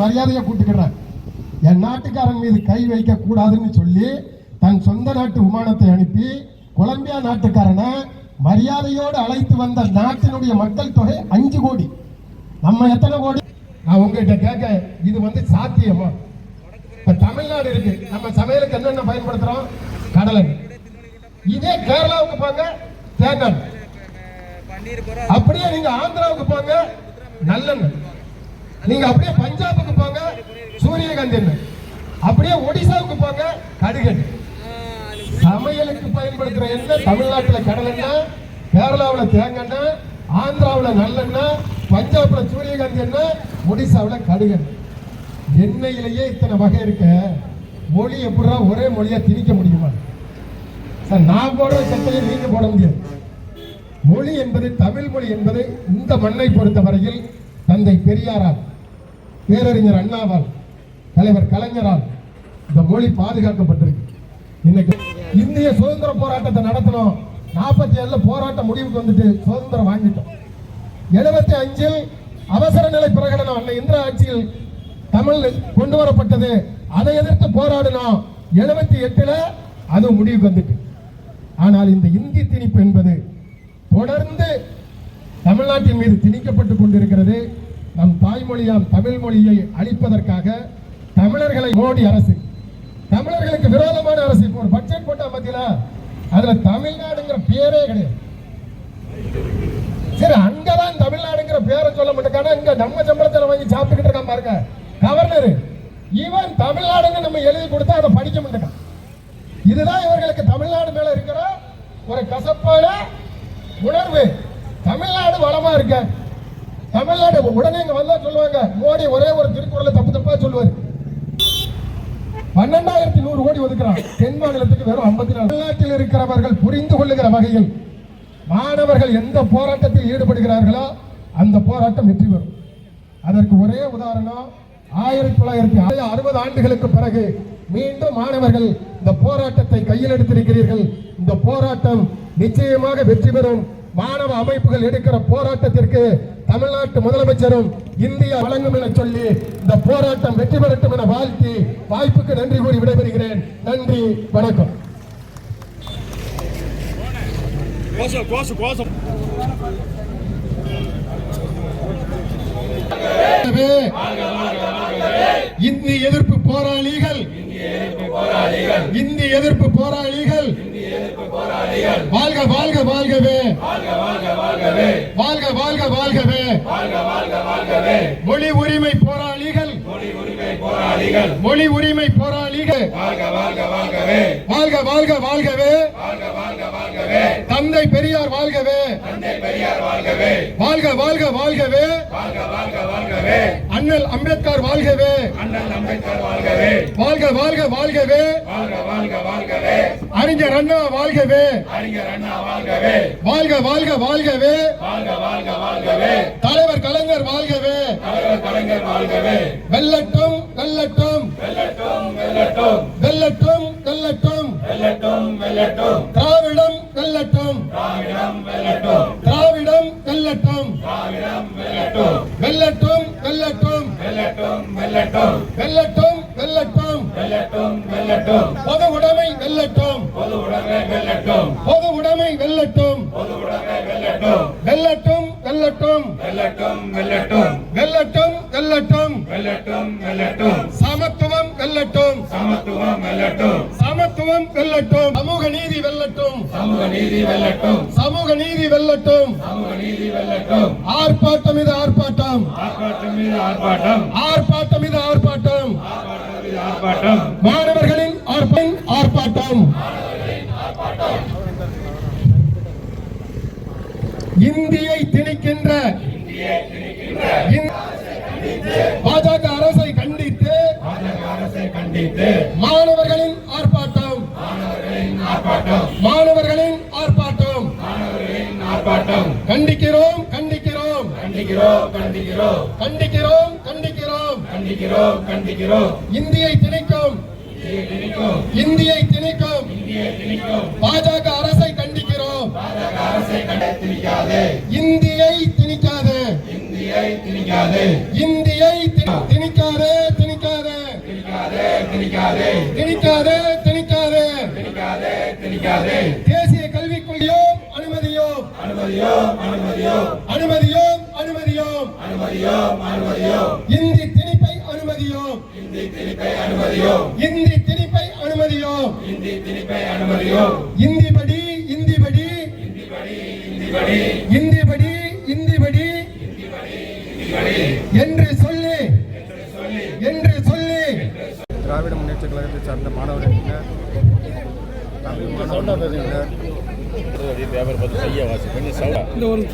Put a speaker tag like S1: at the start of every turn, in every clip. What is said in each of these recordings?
S1: மரியாதையை கூட்டுக்கிறார் என் நாட்டுக்காரன் மீது கை வைக்க கூடாதுன்னு சொல்லி தன் சொந்த நாட்டு விமானத்தை அனுப்பி கொலம்பியா நாட்டுக்காரனை மரியாதையோடு அழைத்து வந்த நாட்டினுடைய மக்கள் தொகை அஞ்சு கோடி. நம்ம எத்தனை கோடி? நான் உங்ககிட்ட கேட்க இது வந்து சாத்தியமா? இப்ப தமிழ்நாடு இருக்கு. நம்ம சமையலுக்கு என்னென்ன பயன்படுத்துறோம்? கடலை. இதே கேரளாவுக்கு போங்க தேங்காய். அப்படியே நீங்க ஆந்திராவுக்கு போங்க நல்லெண்ணெய். நீங்க அப்படியே பஞ்சாபுக்கு போங்க சூரியகாந்தி அப்படியே ஒடிசாவுக்கு போங்க கடுகன். சமையலுக்கு பயன்படுத்துற எண்ணெய் தமிழ்நாட்டுல கடலெண்ணெய் கேரளாவில் தேங்காய் ஆந்திராவில் நல்லெண்ணெய் பஞ்சாப்ல சூரியகாந்தி எண்ணெய் ஒடிசாவில் கடுகெண்ணெய் எண்ணெயிலேயே இத்தனை வகை இருக்க. மொழி எப்படா ஒரே மொழியா திணிக்க முடியுமா? சார் நான் போடுற சட்டையை நீங்க போட முடியாது. மொழி என்பது தமிழ் மொழி என்பது இந்த மண்ணை பொறுத்தவரையில் தந்தை பெரியாரால் பேரறிஞர் அண்ணாவால் தலைவர் கலைஞரால் இந்த மொழி பாதுகாக்கப்பட்டிருக்கு. இன்னைக்கு இந்திய சுதந்திர போராட்டத்தை நடத்தினோம். நாற்பத்தி ஏழுல போராட்டம் முடிவுக்கு வந்துட்டு சுதந்திரம் வாங்கிட்டோம். எழுபத்தி அஞ்சில் அவசர நிலை பிரகடனம் அன்னை இந்திரா ஆட்சியில் தமிழ் கொண்டு வரப்பட்டது. அதை எதிர்த்து போராடினோம். எழுபத்தி எட்டுல அது முடிவுக்கு வந்துட்டு. ஆனால் இந்த இந்தி திணிப்பு என்பது தொடர்ந்து தமிழ்நாட்டின் மீது திணிக்கப்பட்டு கொண்டிருக்கிறது. நம் தாய்மொழியாம் தமிழ் மொழியை அழிப்பதற்காக தமிழர்களை மோடி அரசு தமிழர்களுக்கு விரோதமான அரசு இப்போ ஒரு பட்ஜெட் போட்டா மத்தியில அதுல தமிழ்நாடுங்கிற பேரே கிடையாது. சரி அங்கதான் தமிழ்நாடுங்கிற பேரை சொல்ல மாட்டேங்கான இங்க நம்ம சம்பளத்தில் வாங்கி சாப்பிட்டுக்கிட்டு இருக்கான் பாருங்க. கவர்னர் இவன் தமிழ்நாடுன்னு நம்ம எழுதி கொடுத்தா அதை படிக்க மாட்டேங்கான் இதுதான் இவர்களுக்கு தமிழ்நாடு மேல இருக்கிற ஒரு கசப்பான உணர்வு. தமிழ்நாடு வளமா இருக்க. தமிழ்நாடு உடனே இங்க வந்தா சொல்லுவாங்க. மோடி ஒரே ஒரு திருக்குறளை தப்பு தப்பா சொல்லுவாரு. பன்னெண்டாயிரத்தி நூறு கோடி ஒதுக்குறான். தென் மாநிலத்துக்கு வெறும் ஐம்பத்தி நாலு. தமிழ்நாட்டில் இருக்கிறவர்கள் புரிந்து கொள்ளுகிற வகையில் மாணவர்கள் எந்த போராட்டத்தில் ஈடுபடுகிறார்களோ அந்த போராட்டம் வெற்றி பெறும். அதற்கு ஒரே உதாரணம் ஆயிரத்தி தொள்ளாயிரத்தி அறுபது ஆண்டுகளுக்கு பிறகு மீண்டும் மாணவர்கள் இந்த போராட்டத்தை கையில் எடுத்திருக்கிறீர்கள். இந்த போராட்டம் நிச்சயமாக வெற்றி பெறும். மாணவ அமைப்புகள் எடுக்கிற போராட்டத்திற்கு தமிழ்நாட்டு முதலமைச்சரும் இந்தியா வழங்கும் என சொல்லி இந்த போராட்டம் வெற்றி பெறட்டும் என வாழ்த்தி வாய்ப்புக்கு நன்றி கூறி விடைபெறுகிறேன். நன்றி வணக்கம்.
S2: கோசம் கோசம்
S1: ஆகவே, இந்தி எதிர்ப்பு போராளிகள் இந்தி எதிர்ப்பு போராளிகள் வாழ்க வாழ்க வாழ்கவே. வாழ்க வாழ்க வாழ்கவே. மொழி உரிமை போராளிகள். மொழி உரிமை போராளிகள். வாழ்க வாழ்க வாழ்கவே. வாழ்க வாழ்க வாழ்கவே. வாழ்க வாழ்க வாழ்கவே. தந்தை பெரியார் வாழ்கவே. தந்தை பெரியார் வாழ்கவே. வாழ்க வாழ்க வாழ்கவே. வாழ்க வாழ்க வாழ்கவே. அண்ணல் அம்பேத்கர் வாழ்கவே. அண்ணல் அம்பேத்கர் வாழ்கவே. வாழ்க வாழ்க வாழ்கவே. வாழ்க வாழ்க வாழ்கவே. அறிஞர் அண்ணா வாழ்கவே. அறிஞர் அண்ணா வாழ்கவே. வாழ்க வாழ்க வாழ்கவே. வாழ்க வாழ்க வாழ்கவே. தலைவர் கலைஞர் வாழ்கவே. வெல்லட்டும் வெல்லட்டும். வெல்லட்டும் வெல்லட்டும். திராவிடம் வெல்லட்டும். திராவிடம் வெல்லட்டும். வெல்லட்டும். வெல்லட்டும். வெல்லட்டும் வெல்லட்டும். பொது உடைமை வெல்லட்டும். பொது உடைமை வெல்லட்டும். வெல்லட்டும். வெல்லட்டும். வெல்லட்டும் வெல்லட்டும். சமத்துவம் வெல்லட்டும்.
S2: சமத்துவம் வெல்லட்டும்.
S1: சமத்துவம் வெல்லட்டும். சமூக நீதி வெல்லட்டும்.
S2: சமூக நீதி வெல்லட்டும்.
S1: சமூக நீதி வெல்லட்டும்.
S2: சமூக நீதி வெல்லட்டும்.
S1: ஆர்ப்பாட்டம் இது ஆர்ப்பாட்டம்.
S2: ஆர்ப்பாட்டம் மீது ஆர்ப்பாட்டம்.
S1: ஆர்ப்பாட்டம் இது ஆர்ப்பாட்டம்.
S2: ஆர்ப்பாட்டம்.
S1: மாணவர்களின் ஆர்ப்பாட்டம். ஆர்ப்பாட்டம். இந்தியை திணிக்கின்ற பாஜக அரசை கண்டித்து மாணவர்களின் ஆர்ப்பாட்டம். மாணவர்களின் ஆர்ப்பாட்டம்.
S2: ஆர்ப்பாட்டம்
S1: கண்டிக்கிறோம் கண்டிக்கிறோம்.
S2: கண்டிக்கிறோம் கண்டிக்கிறோம்.
S1: கண்டிக்கிறோம் கண்டிக்கிறோம்
S2: கண்டிக்கிறோம் கண்டிக்கிறோம்
S1: இந்தியை திணிக்கும்
S2: இந்தியை திணிக்கும்.
S1: இந்தியை திணிக்கும். பாஜக அரசை இந்தியை திணிக்காது.
S2: இந்தியை திணிக்காது
S1: இந்தியை திணிக்காது. திணிக்காது
S2: திணிக்காது. திணிக்காது
S1: திணிக்காது திணிக்காது
S2: திணிக்காது
S1: தேசிய கல்விக் கொள்கையோம் அனுமதியோம்.
S2: அனுமதியோம் அனுமதியோம்.
S1: அனுமதியோம் அனுமதியோம்
S2: அனுமதியோம் அனுமதியோம்
S1: இந்தி திணிப்பை அனுமதியோம்.
S2: இந்தி திணிப்பை அனுமதியோம்.
S1: இந்தி திணிப்பை அனுமதியோம்.
S2: இந்தி திணிப்பை அனுமதியோம்.
S1: இந்தி
S2: இந்திபடி
S1: இந்திபடி என்று சொல்லி என்று சொல்லி.
S3: திராவிட முன்னேற்ற கழகத்தை சார்ந்த மாணவர்கள்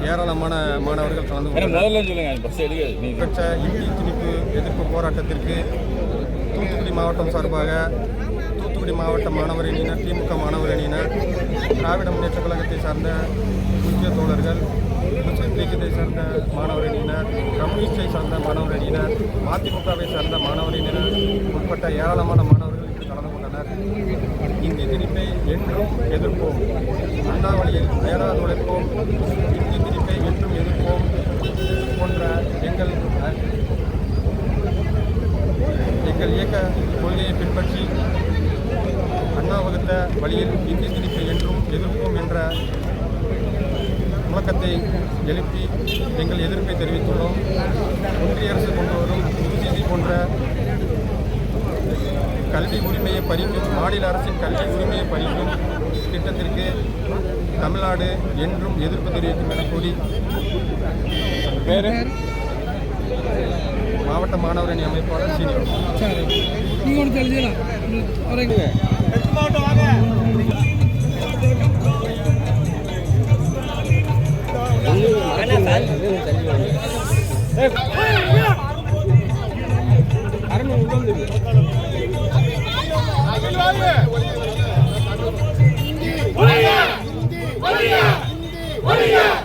S3: ஏராளமான மாணவர்கள் கலந்து கொண்டார் எதிர்ப்பு போராட்டத்திற்கு தூத்துக்குடி மாவட்டம் சார்பாக தூத்துக்குடி மாவட்ட மாணவர் அணியினர் திமுக மாணவர் அணியினர் திராவிட முன்னேற்ற கழகத்தை சார்ந்த முக்கிய தோழர்கள் முஸ்லீம் லீக்கத்தை சார்ந்த மாணவர் அணியினர் கம்யூனிஸ்டை சார்ந்த மாணவர் அணியினர் மதிமுகவை சார்ந்த மாணவர் அணியினர் உட்பட்ட ஏராளமான மாணவர்கள் இதில் கலந்து கொண்டனர். இந்த எதிர்ப்பை என்றும் எதிர்ப்போம். கொள்கையை பின்பற்றி அண்ணா வகுத்த வழியில் இந்தி திணிப்பை என்றும் எதிர்ப்போம் என்ற முழக்கத்தை எழுப்பி எங்கள் எதிர்ப்பை தெரிவித்துள்ளோம். ஒன்றிய அரசு கொண்டு வரும் போன்ற கல்வி உரிமையை பறிக்கும் மாநில அரசின் கல்வி உரிமையை பறிக்கும் திட்டத்திற்கு தமிழ்நாடு என்றும் எதிர்ப்பு தெரிவிக்கும் என கூறி.
S4: வேறு?
S3: மாவட்ட மாணவர் அணி அமைப்பாளர்
S5: சீனியர்
S4: ஒடியா